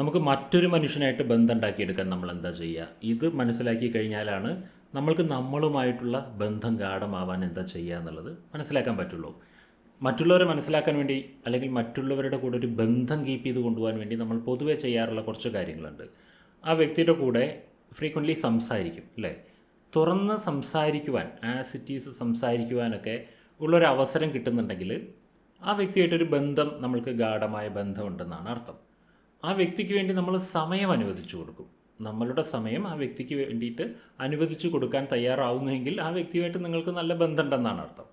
നമുക്ക് മറ്റൊരു മനുഷ്യനായിട്ട് ബന്ധം ഉണ്ടാക്കിയെടുക്കാൻ നമ്മൾ എന്താ ചെയ്യുക? ഇത് മനസ്സിലാക്കി കഴിഞ്ഞാലാണ് നമ്മൾക്ക് നമ്മളുമായിട്ടുള്ള ബന്ധം ഗാഠമാവാൻ എന്താ ചെയ്യുക എന്നുള്ളത് മനസ്സിലാക്കാൻ പറ്റുള്ളൂ. മറ്റുള്ളവരെ മനസ്സിലാക്കാൻ വേണ്ടി അല്ലെങ്കിൽ മറ്റുള്ളവരുടെ കൂടെ ഒരു ബന്ധം കീപ്പ് ചെയ്ത് കൊണ്ടുപോകാൻ വേണ്ടി നമ്മൾ പൊതുവേ ചെയ്യാറുള്ള കുറച്ച് കാര്യങ്ങളുണ്ട്. ആ വ്യക്തിയുടെ കൂടെ ഫ്രീക്വന്റ്ലി സംസാരിക്കും അല്ലേ? തുറന്ന് സംസാരിക്കുവാൻ ആസ് ഇറ്റ് ഈസ് സംസാരിക്കുവാനൊക്കെ ഉള്ളൊരു അവസരം കിട്ടുന്നുണ്ടെങ്കിൽ ആ വ്യക്തിയായിട്ടൊരു ബന്ധം നമ്മൾക്ക് ഗാഠമായ ബന്ധമുണ്ടെന്നാണ് അർത്ഥം. ആ വ്യക്തിക്ക് വേണ്ടി നമ്മൾ സമയം അനുവദിച്ചു കൊടുക്കും. നമ്മളുടെ സമയം ആ വ്യക്തിക്ക് വേണ്ടിയിട്ട് അനുവദിച്ചു കൊടുക്കാൻ തയ്യാറാവുന്നുവെങ്കിൽ ആ വ്യക്തിയുമായിട്ട് നിങ്ങൾക്ക് നല്ല ബന്ധമുണ്ടെന്നാണ് അർത്ഥം.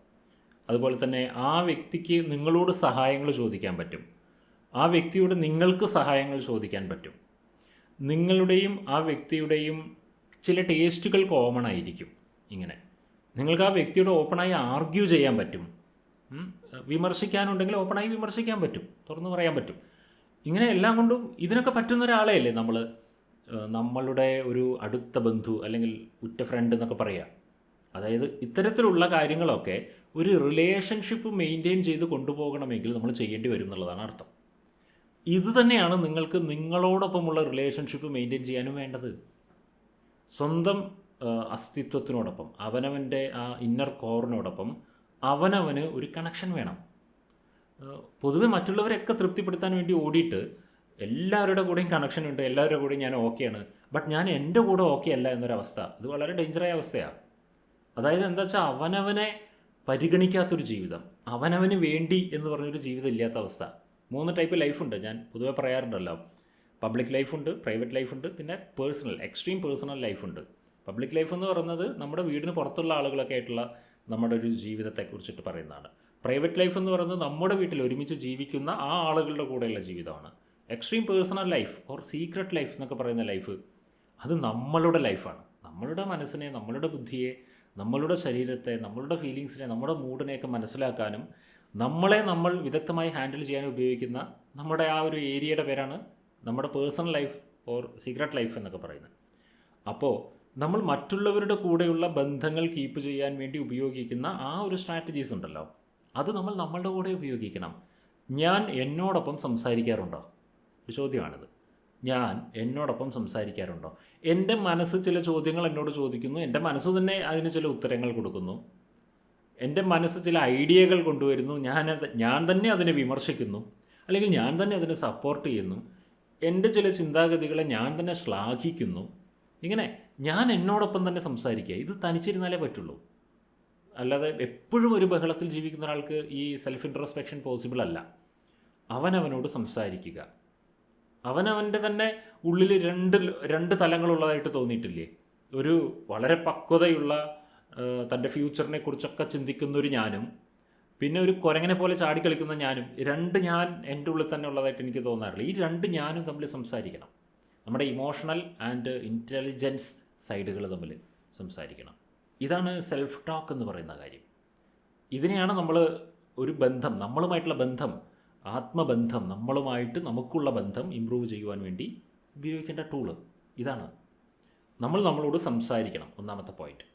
അതുപോലെ തന്നെ ആ വ്യക്തിക്ക് നിങ്ങളോട് സഹായങ്ങൾ ചോദിക്കാൻ പറ്റും. ആ വ്യക്തിയോട് നിങ്ങൾക്ക് സഹായങ്ങൾ ചോദിക്കാൻ പറ്റും. നിങ്ങളുടെയും ആ വ്യക്തിയുടെയും ചില ടേസ്റ്റുകൾ കോമൺ ആയിരിക്കും ഇങ്ങനെ. നിങ്ങൾക്ക് ആ വ്യക്തിയോട് ഓപ്പണായി ആർഗ്യൂ ചെയ്യാൻ പറ്റും. വിമർശിക്കാനുണ്ടെങ്കിൽ ഓപ്പണായി വിമർശിക്കാൻ പറ്റും. തുറന്നു പറയാൻ പറ്റും. ഇങ്ങനെ എല്ലാം കൊണ്ടും ഇതിനൊക്കെ പറ്റുന്ന ഒരാളെയല്ലേ നമ്മൾ നമ്മളുടെ ഒരു അടുത്ത ബന്ധു അല്ലെങ്കിൽ ഉറ്റ ഫ്രണ്ട് എന്നൊക്കെ പറയാം. അതായത് ഇത്തരത്തിലുള്ള കാര്യങ്ങളൊക്കെ ഒരു റിലേഷൻഷിപ്പ് മെയിന്റെയിൻ ചെയ്ത് കൊണ്ടുപോകണമെങ്കിൽ നമ്മൾ ചെയ്യേണ്ടി വരും എന്നുള്ളതാണ് അർത്ഥം. ഇത് തന്നെയാണ് നിങ്ങൾക്ക് നിങ്ങളോടൊപ്പമുള്ള റിലേഷൻഷിപ്പ് മെയിന്റെയിൻ ചെയ്യാനും വേണ്ടത്. സ്വന്തം അസ്തിത്വത്തിനോടൊപ്പം അവനവന്റെ ആ ഇന്നർ കോറിനോടൊപ്പം അവനവന് ഒരു കണക്ഷൻ വേണം. പൊതുവെ മറ്റുള്ളവരെയൊക്കെ തൃപ്തിപ്പെടുത്താൻ വേണ്ടി ഓടിയിട്ട് എല്ലാവരുടെ കൂടെയും കണക്ഷൻ ഉണ്ട് എല്ലാവരുടെ കൂടെയും ഞാൻ ഓക്കെയാണ് ബട്ട് ഞാൻ എന്റെ കൂടെ ഓക്കെ അല്ല എന്നൊരവസ്ഥ. ഇത് വളരെ ഡേഞ്ചറായ അവസ്ഥയാണ് അതായത് എന്താ വെച്ചാൽ അവനവനെ പരിഗണിക്കാത്തൊരു ജീവിതം അവനവന് വേണ്ടി എന്ന് പറഞ്ഞൊരു ജീവിതം ഇല്ലാത്ത അവസ്ഥ. മൂന്ന് ടൈപ്പ് ലൈഫുണ്ട് ഞാൻ പൊതുവെ പറയാറുണ്ടല്ലോ. പബ്ലിക് ലൈഫുണ്ട് പ്രൈവറ്റ് ലൈഫുണ്ട് പിന്നെ പേഴ്സണൽ എക്സ്ട്രീം പേഴ്സണൽ ലൈഫുണ്ട് പബ്ലിക് ലൈഫ് എന്ന് പറയുന്നത് നമ്മുടെ വീടിന് പുറത്തുള്ള ആളുകളൊക്കെ ആയിട്ടുള്ള നമ്മുടെ ഒരു ജീവിതത്തെക്കുറിച്ചിട്ട് പറയുന്നതാണ്. പ്രൈവറ്റ് ലൈഫ് എന്ന് പറയുന്നത് നമ്മുടെ വീട്ടിൽ ഒരുമിച്ച് ജീവിക്കുന്ന ആ ആളുകളുടെ കൂടെയുള്ള ജീവിതമാണ്. Extreme personal life or secret life എന്നൊക്കെ പറയുന്ന ലൈഫ് അത് നമ്മളുടെ ലൈഫാണ് നമ്മളുടെ മനസ്സിനെ നമ്മളുടെ ബുദ്ധിയെ നമ്മളുടെ ശരീരത്തെ നമ്മളുടെ ഫീലിങ്സിനെ നമ്മുടെ മൂഡിനെയൊക്കെ മനസ്സിലാക്കാനും നമ്മളെ നമ്മൾ വിദഗ്ധമായി ഹാൻഡിൽ ചെയ്യാൻ ഉപയോഗിക്കുന്ന നമ്മുടെ ആ ഒരു ഏരിയയുടെ പേരാണ് നമ്മുടെ personal life or secret life എന്നൊക്കെ പറയുന്നത്. അപ്പോൾ നമ്മൾ മറ്റുള്ളവരുടെ കൂടെയുള്ള ബന്ധങ്ങൾ കീപ്പ് ചെയ്യാൻ വേണ്ടി ഉപയോഗിക്കുന്ന ആ ഒരു സ്ട്രാറ്റജീസ് ഉണ്ടല്ലോ. അത് നമ്മൾ നമ്മളുടെ കൂടെ ഉപയോഗിക്കണം. ഞാൻ എന്നോടൊപ്പം സംസാരിക്കാറുണ്ടോ? ഒരു ചോദ്യമാണിത്. ഞാൻ എന്നോടൊപ്പം സംസാരിക്കാറുണ്ടോ? എന്റെ മനസ്സ് ചില ചോദ്യങ്ങൾ എന്നോട് ചോദിക്കുന്നു. എന്റെ മനസ്സ് തന്നെ അതിന് ചില ഉത്തരങ്ങൾ കൊടുക്കുന്നു. എന്റെ മനസ്സ് ചില ഐഡിയകൾ കൊണ്ടുവരുന്നു. ഞാൻ ഞാൻ തന്നെ അതിനെ വിമർശിക്കുന്നു. അല്ലെങ്കിൽ ഞാൻ തന്നെ അതിനെ സപ്പോർട്ട് ചെയ്യുന്നു. എന്റെ ചില ചിന്താഗതികളെ ഞാൻ തന്നെ ശ്ലാഘിക്കുന്നു. ഇങ്ങനെ ഞാൻ എന്നോടൊപ്പം തന്നെ സംസാരിക്കുക. ഇത് തനിച്ചിരുന്നാലേ പറ്റുള്ളൂ. അല്ലാതെ എപ്പോഴും ഒരു ബഹളത്തിൽ ജീവിക്കുന്ന ഒരാൾക്ക് ഈ സെൽഫ് ഇൻട്രോസ്പെക്ഷൻ പോസിബിൾ അല്ല. അവനവനോട് സംസാരിക്കുക. അവനവന്റെ തന്നെ ഉള്ളിൽ രണ്ട് രണ്ട് തലങ്ങളുള്ളതായിട്ട് തോന്നിയിട്ടില്ലേ? ഒരു വളരെ പക്വതയുള്ള തന്റെ ഫ്യൂച്ചറിനെ കുറിച്ചൊക്കെ ചിന്തിക്കുന്ന ഒരു ഞാനും പിന്നെ ഒരു കുരങ്ങനെ പോലെ ചാടിക്കളിക്കുന്ന ഞാനും രണ്ട് ഞാൻ എന്റെ ഉള്ളിൽ തന്നെ ഉള്ളതായിട്ട് എനിക്ക് തോന്നാറില്ല. ഈ രണ്ട് ഞാനും തമ്മിൽ സംസാരിക്കണം. നമ്മുടെ ഇമോഷണൽ ആൻഡ് ഇന്റലിജൻസ് സൈഡുകൾ തമ്മിൽ സംസാരിക്കണം. ഇതാണ് സെൽഫ് ടോക്ക് എന്ന് പറയുന്ന കാര്യം. ഇതിനെയാണ് നമ്മൾ ഒരു ബന്ധം നമ്മളുമായിട്ടുള്ള ബന്ധം ആത്മബന്ധം നമ്മളുമായിട്ട് നമുക്കുള്ള ബന്ധം ഇമ്പ്രൂവ് ചെയ്യുവാൻ വേണ്ടി ഉപയോഗിക്കേണ്ട ടൂൾ ഇതാണ്. നമ്മൾ നമ്മളോട് സംസാരിക്കണം ഒന്നാമത്തെ പോയിന്റ്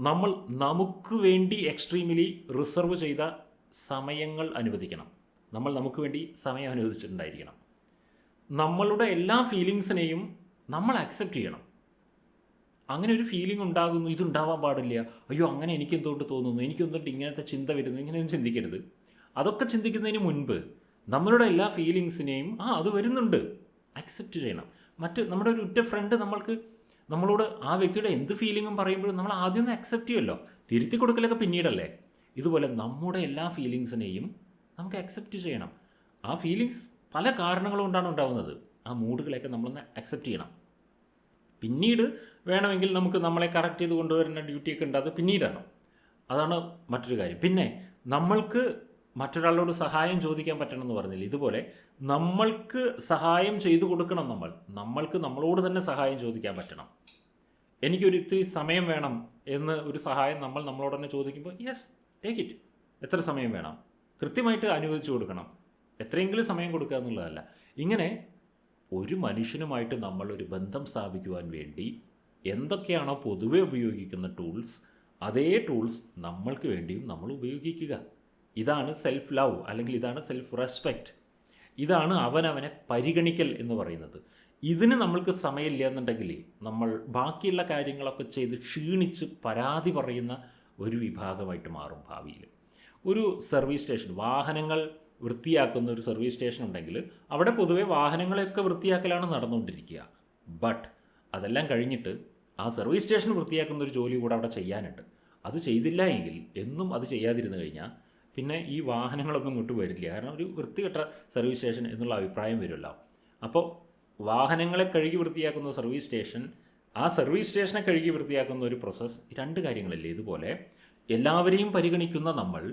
നമ്മൾ നമുക്ക് വേണ്ടി എക്സ്ട്രീമിലി റിസർവ് ചെയ്ത സമയങ്ങൾ അനുവദിക്കണം. നമ്മൾ നമുക്ക് വേണ്ടി സമയം അനുവദിച്ചിട്ടുണ്ടായിരിക്കണം. നമ്മളുടെ എല്ലാ ഫീലിങ്സിനെയും നമ്മൾ അക്സെപ്റ്റ് ചെയ്യണം. അങ്ങനെ ഒരു ഫീലിംഗ് ഉണ്ടാകുന്നു ഇതുണ്ടാവാൻ പാടില്ല. അയ്യോ അങ്ങനെ എനിക്ക് എന്തുകൊണ്ട് തോന്നുന്നു? എനിക്ക് എന്തുകൊണ്ട് ഇങ്ങനത്തെ ചിന്ത വരുന്നു? ഇങ്ങനെയൊന്നും ചിന്തിക്കരുത്. അതൊക്കെ ചിന്തിക്കുന്നതിന് മുൻപ് നമ്മളുടെ എല്ലാ ഫീലിങ്സിനെയും ആ അത് വരുന്നുണ്ട്. അക്സെപ്റ്റ് ചെയ്യണം. മറ്റ് നമ്മുടെ ഒരു ഉറ്റ ഫ്രണ്ട് നമ്മൾക്ക് നമ്മളോട് ആ വ്യക്തിയുടെ എന്ത് ഫീലിങ്ങും പറയുമ്പോഴും നമ്മൾ ആദ്യം ഒന്ന് അക്സെപ്റ്റ് ചെയ്യുമല്ലോ. തിരുത്തി കൊടുക്കലൊക്കെ പിന്നീടല്ലേ? ഇതുപോലെ നമ്മുടെ എല്ലാ ഫീലിങ്സിനെയും നമുക്ക് അക്സെപ്റ്റ് ചെയ്യണം. ആ ഫീലിങ്സ് പല കാരണങ്ങൾ കൊണ്ടാണ് ഉണ്ടാകുന്നത് ആ മൂഡുകളെയൊക്കെ നമ്മളൊന്ന് അക്സെപ്റ്റ് ചെയ്യണം. പിന്നീട് വേണമെങ്കിൽ നമുക്ക് നമ്മളെ കറക്റ്റ് ചെയ്ത് കൊണ്ടുവരുന്ന ഡ്യൂട്ടിയൊക്കെ ഉണ്ട്. അത് പിന്നീടാണ്. അതാണ് മറ്റൊരു കാര്യം. പിന്നെ നമ്മൾക്ക് മറ്റൊരാളോട് സഹായം ചോദിക്കാൻ പറ്റണം എന്ന് പറഞ്ഞില്ല. ഇതുപോലെ നമ്മൾക്ക് സഹായം ചെയ്തു കൊടുക്കണം നമ്മൾ. നമ്മൾക്ക് നമ്മളോട് തന്നെ സഹായം ചോദിക്കാൻ പറ്റണം. എനിക്കൊരു ഇത്തിരി സമയം വേണം എന്ന് ഒരു സഹായം നമ്മൾ നമ്മളോട് തന്നെ ചോദിക്കുമ്പോൾ യെസ് ടേക്ക് ഇറ്റ് എത്ര സമയം വേണം? കൃത്യമായിട്ട് അനുവദിച്ചു കൊടുക്കണം. എത്രയെങ്കിലും സമയം കൊടുക്കുക എന്നുള്ളതല്ല. ഇങ്ങനെ ഒരു മനുഷ്യനുമായിട്ട് നമ്മൾ ഒരു ബന്ധം സ്ഥാപിക്കുവാൻ വേണ്ടി എന്തൊക്കെയാണോ പൊതുവെ ഉപയോഗിക്കുന്ന ടൂൾസ് അതേ ടൂൾസ് നമ്മൾക്ക് വേണ്ടിയും നമ്മൾ ഉപയോഗിക്കുക. ഇതാണ് സെൽഫ് ലവ് അല്ലെങ്കിൽ ഇതാണ് സെൽഫ് റെസ്പെക്റ്റ് ഇതാണ് അവനവനെ പരിഗണിക്കൽ എന്ന് പറയുന്നത്. ഇതിന് നമ്മൾക്ക് സമയമില്ല എന്നുണ്ടെങ്കിൽ നമ്മൾ ബാക്കിയുള്ള കാര്യങ്ങളൊക്കെ ചെയ്ത് ക്ഷീണിച്ച് പരാതി പറയുന്ന ഒരു വിഭാഗമായിട്ട് മാറും ഭാവിയിൽ. ഒരു സർവീസ് സ്റ്റേഷൻ വാഹനങ്ങൾ വൃത്തിയാക്കുന്ന ഒരു സർവീസ് സ്റ്റേഷൻ ഉണ്ടെങ്കിൽ അവിടെ പൊതുവെ വാഹനങ്ങളെയൊക്കെ വൃത്തിയാക്കലാണ് നടന്നുകൊണ്ടിരിക്കുക. ബട്ട് അതെല്ലാം കഴിഞ്ഞിട്ട് ആ സർവീസ് സ്റ്റേഷൻ വൃത്തിയാക്കുന്ന ഒരു ജോലി കൂടെ അവിടെ ചെയ്യാനുണ്ട്. അത് ചെയ്തില്ല എങ്കിൽ എന്നും അത് ചെയ്യാതിരുന്നു കഴിഞ്ഞാൽ പിന്നെ ഈ വാഹനങ്ങളൊന്നും ഇങ്ങോട്ട് വരില്ല. കാരണം ഒരു വൃത്തികെട്ട സർവീസ് സ്റ്റേഷൻ എന്നുള്ള അഭിപ്രായം വരുമല്ലോ. അപ്പോൾ വാഹനങ്ങളെ കഴുകി വൃത്തിയാക്കുന്ന സർവീസ് സ്റ്റേഷൻ ആ സർവീസ് സ്റ്റേഷനെ കഴുകി വൃത്തിയാക്കുന്ന ഒരു പ്രോസസ്സ് രണ്ട് കാര്യങ്ങളല്ലേ. ഇതുപോലെ എല്ലാവരെയും പരിഗണിക്കുന്ന നമ്മൾ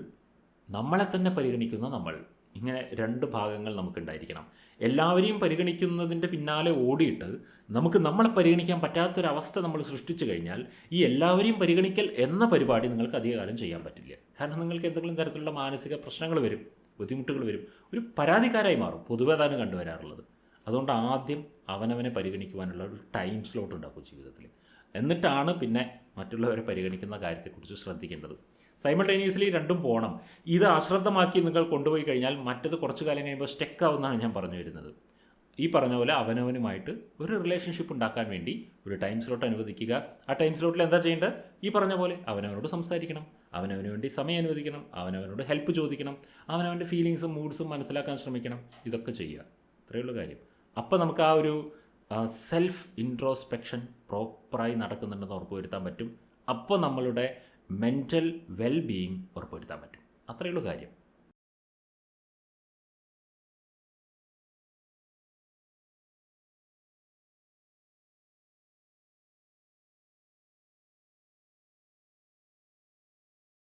നമ്മളെ തന്നെ പരിഗണിക്കുന്ന നമ്മൾ ഇങ്ങനെ രണ്ട് ഭാഗങ്ങൾ നമുക്കുണ്ടായിരിക്കണം. എല്ലാവരെയും പരിഗണിക്കുന്നതിന്റെ പിന്നാലെ ഓടിയിട്ട് നമുക്ക് നമ്മളെ പരിഗണിക്കാൻ പറ്റാത്തൊരവസ്ഥ നമ്മൾ സൃഷ്ടിച്ചു കഴിഞ്ഞാൽ ഈ എല്ലാവരെയും പരിഗണിക്കൽ എന്ന പരിപാടി നിങ്ങൾക്ക് അധികകാലം ചെയ്യാൻ പറ്റില്ല. കാരണം നിങ്ങൾക്ക് എന്തെങ്കിലും തരത്തിലുള്ള മാനസിക പ്രശ്നങ്ങൾ വരും ബുദ്ധിമുട്ടുകൾ വരും ഒരു പരാതിക്കാരായി മാറും പൊതുവെ അതാണ് കണ്ടുവരാറുള്ളത്. അതുകൊണ്ട് ആദ്യം അവനവനെ പരിഗണിക്കുവാനുള്ള ഒരു ടൈം സ്ലോട്ട് ഉണ്ടാക്കും ജീവിതത്തിൽ. എന്നിട്ടാണ് പിന്നെ മറ്റുള്ളവരെ പരിഗണിക്കുന്ന കാര്യത്തെക്കുറിച്ച് ശ്രദ്ധിക്കേണ്ടത്. സൈമൾട്ടേനിയസ്ലി രണ്ടും പോകണം ഇത് അശ്രദ്ധമാക്കി നിങ്ങൾ കൊണ്ടുപോയി കഴിഞ്ഞാൽ മറ്റത് കുറച്ച് കാലം കഴിയുമ്പോൾ സ്റ്റെക്ക് ആവുന്നതാണ് ഞാൻ പറഞ്ഞു വരുന്നത്. ഈ പറഞ്ഞ പോലെ അവനവനുമായിട്ട് ഒരു റിലേഷൻഷിപ്പ് ഉണ്ടാക്കാൻ വേണ്ടി ഒരു ടൈം സ്ലോട്ട് അനുവദിക്കുക. ആ ടൈം സ്ലോട്ടിൽ എന്താ ചെയ്യേണ്ടത്? ഈ പറഞ്ഞ പോലെ അവനവനോട് സംസാരിക്കണം. അവനവന് വേണ്ടി സമയം അനുവദിക്കണം. അവനവനോട് ഹെൽപ്പ് ചോദിക്കണം. അവനവന്റെ ഫീലിങ്സും മൂഡ്സും മനസ്സിലാക്കാൻ ശ്രമിക്കണം. ഇതൊക്കെ ചെയ്യുക. ഇത്രയേ ഉള്ളൂ കാര്യം. അപ്പോൾ നമുക്ക് ആ ഒരു സെൽഫ് ഇൻട്രോസ്പെക്ഷൻ പ്രോപ്പറായി നടക്കുന്നുണ്ടെന്ന് ഉറപ്പുവരുത്താൻ പറ്റും. അപ്പോൾ നമ്മളുടെ മെന്റൽ വെൽ ബീയിങ് ഉറപ്പുവരുത്താൻ പറ്റും. അത്രയുള്ള കാര്യം.